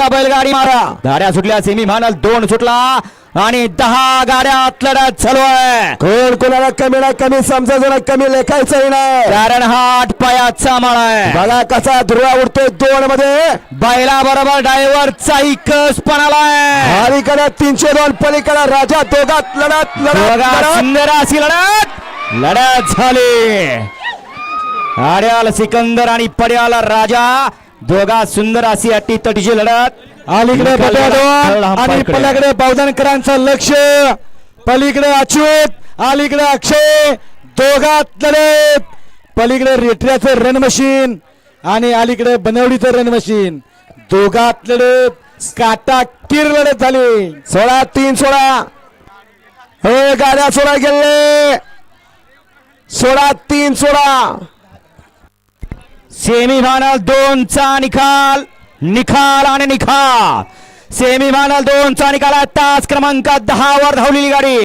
एक्का बैलगाडी मारा. गाड्या सुटल्या सेमी फायनल दोन सुटला आणि दहा गाड्यात लढत चालू आहे. कोण कोणाला कमी ना कमी समजायचं ना कमी लेखायचंही नाही. कारण हा आठ पायाचा माळ आहे. बघा कसा ध्रुवा उडतोय दोन मध्ये बैला बरोबर ड्रायव्हरचा कस पण आलाय अलीकडे तीनशे दोन पलीकडे राजा दोघात लढत लढत बघा लढत. सुंदर अशी लढत. लढत झाली. आड्याल सिकंदर आणि पड्याल राजा दोघा सुंदर अशी अटी तटीची लढत. अलीकडे आणि. पलीकडे बावधनकरांचं लक्ष. पलीकडे अच्युत अलीकडे अक्षय. दोघात लढत. पलीकडे रेटऱ्याचं रन मशीन आणि अलीकडे बनवडीचं रन मशीन दोघात लढत. काटा किर लढत झाली. सोळा तीन सोळा. हो गाड्या सोळा गेले. सोळा तीन सोळा. सेमी फायनल दोनचा निकाल निकाल आणि निकाल सेमी फायनल दोनचा निकाल आहे. तास क्रमांक दहा वर धावलेली गाडी.